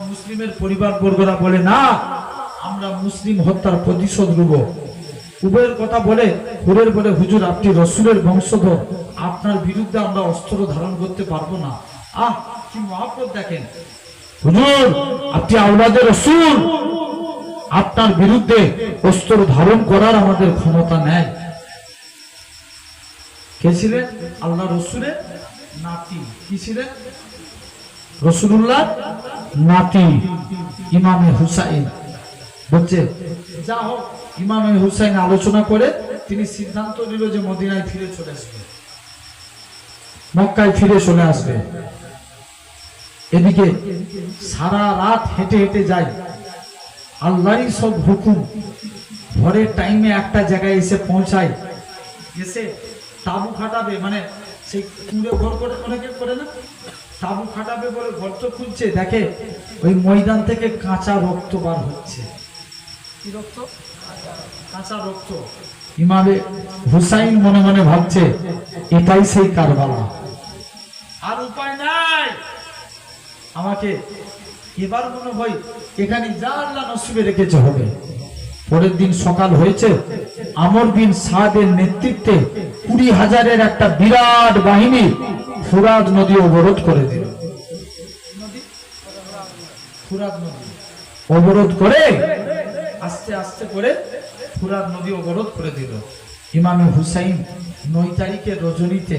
মুসলিমের পরিবার বর্গরা বলে, না, আমরা মুসলিম হত্যার প্রতিশোধ নেব। উভয়ের কথা বলে, হুরের বলে, হুজুর, আপনি রসুলের বংশধর। আপনার বিরুদ্ধে আমরা অস্ত্র ধারণ করতে পারব না। আহ, কি মহাপত দেখেন। হুজুর, আপনি আওলাদের রসুল। আপনার বিরুদ্ধে অস্ত্র ধারণ করার আমাদের ক্ষমতা নেয় কে ছিলেন? আল্লাহ রসুলের নাতি। কি ছিলেন? রসুল্লাহ নাতি ইমামে হুসাইন। বলছে, যা হোক, ইমামে হুসাইন আলোচনা করে তিনি সিদ্ধান্ত নিল যে মদিনায় ফিরে চলে আসবে। মক্কায় ফিরে চলে আসবে। এদিকে সারা রাত হেঁটে হেঁটে যায়। আল্লাহরই সব হুকুম। ভোরের টাইমে একটা জায়গায় এসে পৌঁছায়। এসে তাবু খাটাবে মানে সেই কুড়ে ঘর করে অনেকে করে না? তাবু খাটাবে বলে ঘর তো খুলছে দেখে ওই ময়দান থেকে কাঁচা রক্ত বার হচ্ছে। কি রক্ত? কাঁচা রক্ত। ইমামে হুসাইন মনে মনে ভাবছে এটাই সেই কারবালা। আর উপায় নাই। আমাকে এবার মনে হয় এখানে যা আল্লাহ নসিবে রেখেছে হবে। পরের দিন সকাল হয়েছে আমর বিন সাদের নেতৃত্বে কুড়ি হাজারের একটা বিরাট বাহিনী ফুরাদ নদী অবরোধ করে দিল। ফুরাদ নদী। অবরোধ করে? আস্তে আস্তে করে ফুরাদ নদী অবরোধ করে দিল। ইমামে হুসাইন নয় তারিখের রজনীতে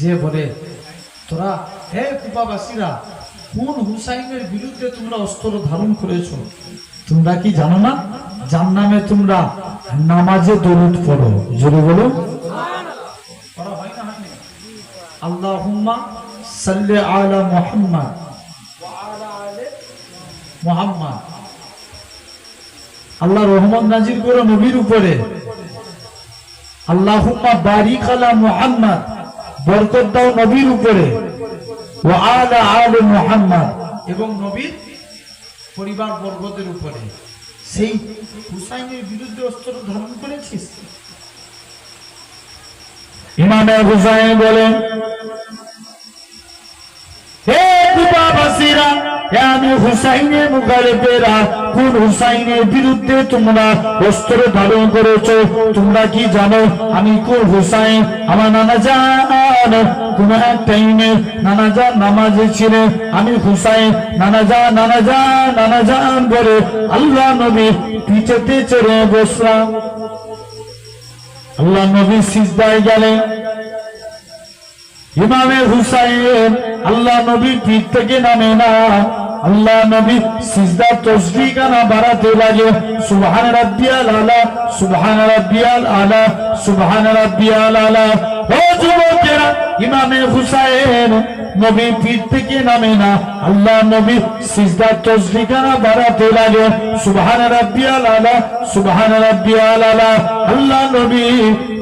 যে বলে তোরা হে কুপাবাসীরা কোন হুসাইনের বিরুদ্ধে তোমরা অস্ত্র ধারণ করেছ? তোমরা কি জানো না? যার নামে তোমরা নামাজে দরুদ পড়ো। জোরে বলো? আল্লাহুম্মা আলা মুহাম্মদ। মুহাম্মদ। আল্লাহ রহমান নাজির করে নবীর উপরে। আল্লাহুম্মা বারিক আলা মুহাম্মদ, বরকত দাও নবীর উপরে। ওয়া আলা আলি মুহাম্মদ। এবং নবীর পরিবার বর্গদের উপরে। সেই হুসাইনের বিরুদ্ধে অস্ত্র ধারণ করেছিস? ইমামে হুসাইন বলেন আমি কি জানো আমি হুসাইন? আমার নানা জান নানা আমি নানা নানা আল্লাহ নবী পিছেতে চড়ে বসলাম। আল্লাহ নবী সিজদায় গেলেন ইমামে হুসাইন আল্লাহ নবী পীর থেকে নামে না। আল্লাহ নবী সিজদা তসবিকানা বাড়াতে লাগে। সুবহান রাব্বিয়াল আলা, সুবহান রাব্বিয়াল আলা, সুবহান রাব্বিয়াল আলা। ও যুবকেরা ইমামে হুসাইন নবী পিঠ থেকে নামে না। আল্লাহ নবী সিজদা তসবিকানা বাড়াতে লাগে। সুবহান রাব্বিয়াল আলা সুবহান রাব্বিয়াল আলা আল্লাহ নবী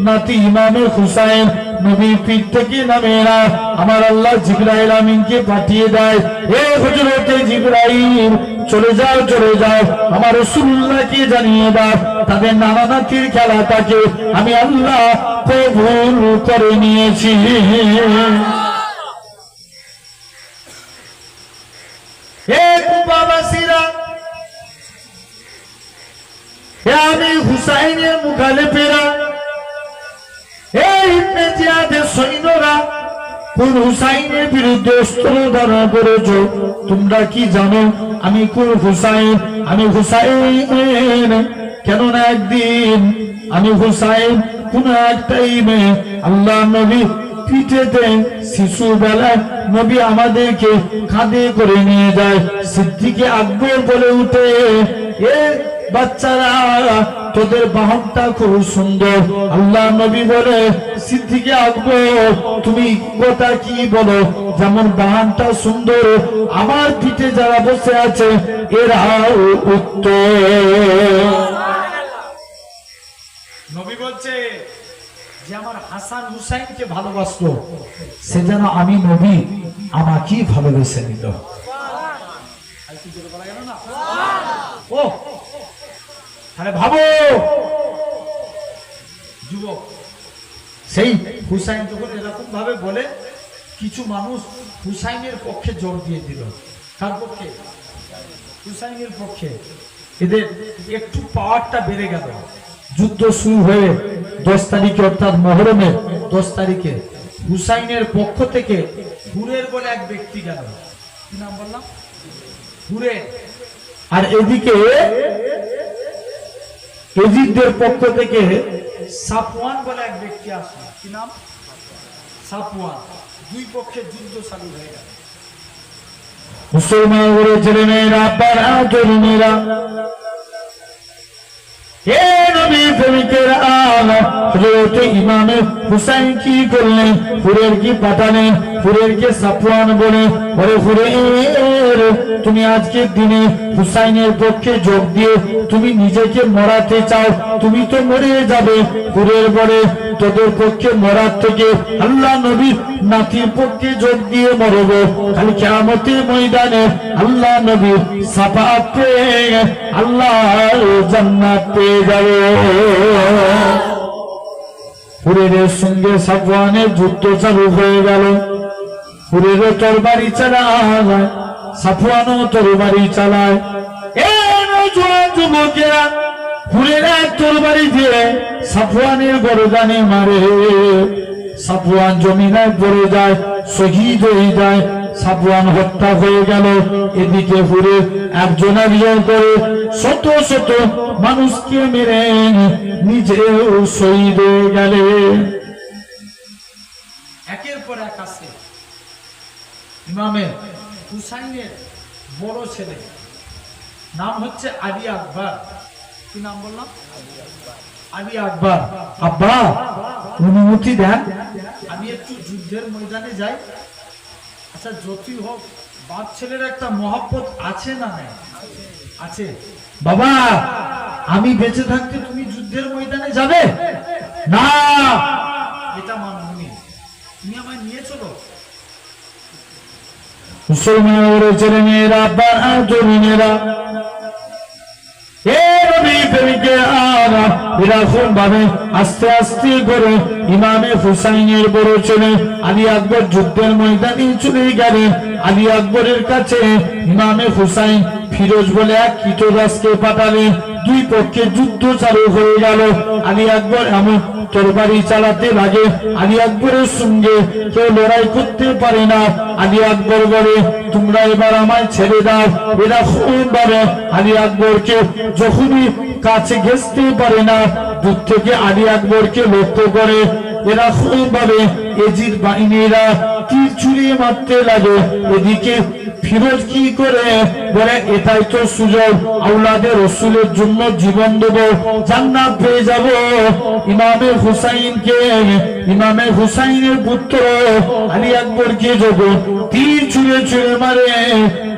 নাতি ইমামে হুসাইন, নবী পীর থেকে নামে না। আমার আল্লাহ জিব্রাইল আমিনকে পাঠিয়ে দেয়, এ হজরতে জিব্রাইল, চলে যাও চলে যাও। আমার রসুল্লাহকে জানিয়ে দাও, তাদের নানা নাতির খেলাটাকে আমি আল্লাহ কবুল করে নিয়েছি। আমি হুসাইনের এই সৈন্যরা, কোন হুসাইনের বিরুদ্ধে অস্ত্র ধারণ করেছ? তোমরা কি জানো? আমি কোন হুসাইন, আমি হুসাইন একদিন আমি হুসাইন কোন এক টাইমে আল্লাহ নবী পিঠেতে শিশু বেলায় নবী আমাদেরকে কাঁধে করে নিয়ে যায়। সিদ্ধিকে আকবর বলে উঠে, এ বাচ্চারা তোদের বাহনটা খুব সুন্দর। আল্লাহ নবী বলে সিদ্দিকে আকবর তুমি কথা কি বলো? যেমন বাহনটা সুন্দর আমার পিঠে যারা বসে আছে এরাও উত্তর। নবী বলছে যে আমার হাসান হুসাইনকে ভালোবাসলো সে যেন আমি নবী আমাকেই ভালোবেসে নিল ও তাহলে ভাবো। যুবক, সেই হুসাইন যখন এরকম ভাবে বলে, কিছু মানুষ হুসাইনের পক্ষে জোর দিয়ে দিল। কার পক্ষে? হুসাইনের পক্ষে। এদের একটু পাওয়ারটা বেড়ে গেল। যুদ্ধ শুরু হয়ে দশ তারিখে, অর্থাৎ মহরমের দশ তারিখে হুসাইনের পক্ষ থেকে হুরের বলে এক ব্যক্তি গেল। কি নাম বললাম? হুরে আর এদিকে এজিদদের পক্ষ থেকে সাপওয়ান বলে এক ব্যক্তি আসলো কি নাম? সাপওয়ান। দুই পক্ষে যুদ্ধ চালু হয়ে গেল। মুসলমান করে ছেলে মেয়েরা পাড়া তরুণীরা হে নবী প্রেমিকেরা হযরত ইমামে হুসাইন কি করলেন? ফুরের কি পাঠালেন? ফুরের কে সাফওয়ান বলে ওরে ফুরের তুমি আজকের দিনে হুসাইনের পক্ষে যোগ দিয়ে তুমি নিজেকে মরাতে চাও, তুমি তো মরে যাবে। ফুরের বলে তোদের পক্ষে মরার থেকে আল্লাহ নবী নাতির পক্ষে যোগ দিয়ে মরবো। খালি কেমতের ময়দানে আল্লাহ নবী সাফাত পেয়ে আল্লাহ জান্নাত পেয়ে যাবে। পুরের সঙ্গে সাফওয়ানের যুদ্ধ চালু হয়ে গেল। পুরের তরবারি চালায় সাফওয়ানও তরবারি চালায়। এ তরবারি দিয়ে সাফওয়ানের গরদানে মারে। সাফওয়ান জমিনায় পড়ে যায়, শহীদ হয়ে যায় হত্যা হয়ে গেল। এদিকে পুরে একজন একজন করে শত শত মানুষকে মেরে নিজেও শহীদ হয়ে গেলে। একের পর এক ইমামের হুসাইনের বড় ছেলে। নাম হচ্ছে আলী আকবর। কি নাম বললাম? আলী আকবর। আব্বা অনুমতি দেন। আমি একটু যুদ্ধের ময়দানে যাই। আচ্ছা যতই হোক বাপ ছেলের একটা মহব্বত আছে না নাই? আছে। বাবা আমি বেঁচে থাকতে তুমি যুদ্ধের ময়দানে যাবে? না। এটা মানবনি তুমি আমায় নিয়ে চলো। মুসলমানের ছেলে মেয়েরা। ভাবে আস্তে আস্তে করে হুসাইনের বড় আলী আকবর যুদ্ধের ময়দানে আলী আকবরের কাছে হুসাইন ফিরোজ বলে এক কীটদাসকে পাঠালেন দুই পক্ষে যুদ্ধ চালু হয়ে গেল। আলী আকবর এমন তরবারি চালাতে লাগে। আলী আকবরের সঙ্গে কেউ লড়াই করতে পারে না। আলী আকবর বলে, তোমরা এবার আমায় ছেড়ে দাও। এরকম ভাবে আলী আকবরকে যখনই কাছে ঘেসতে পারে না, দূর থেকে আলী আকবরকে লক্ষ্য করে এরকম ভাবে এজির বাহিনীরা তীর ছুড়িয়ে মারতে লাগে। এদিকে ফিরোজ কি করে বলে, এটাই তো সুযোগ আউলাদের রসুলের জন্য জীবন দেব, জান্নাত পেয়ে যাব। ইমামে হুসাইনকে, ইমামে হুসাইনের পুত্র আলী আকবরকে যোগ তীর ছুঁড়ে ছুঁড়ে মারে,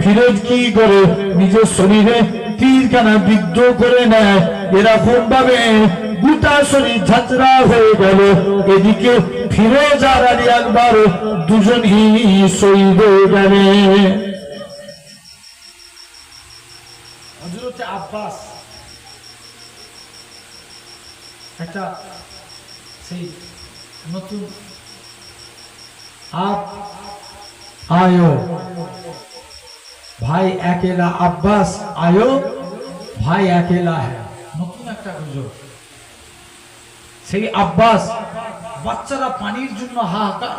ফিরোজ কি করে নিজের শরীরে তীরখানা বিদ্ধ করে নেয় এরকম ভাবে গোটা শরীর ঝাঁচড়া হয়ে গেল। এদিকে ফিরোজ আর আলী আকবর দুজনই শহীদ হয়ে গেলে। হচ্ছে আব্বাস। একটা সেই নতুন ভাই একেলা আব্বাস, আয়ো। ভাই একেলা হ্যাঁ। নতুন একটা গুজব। সেই আব্বাস, বাচ্চারা পানির জন্য হাহাকার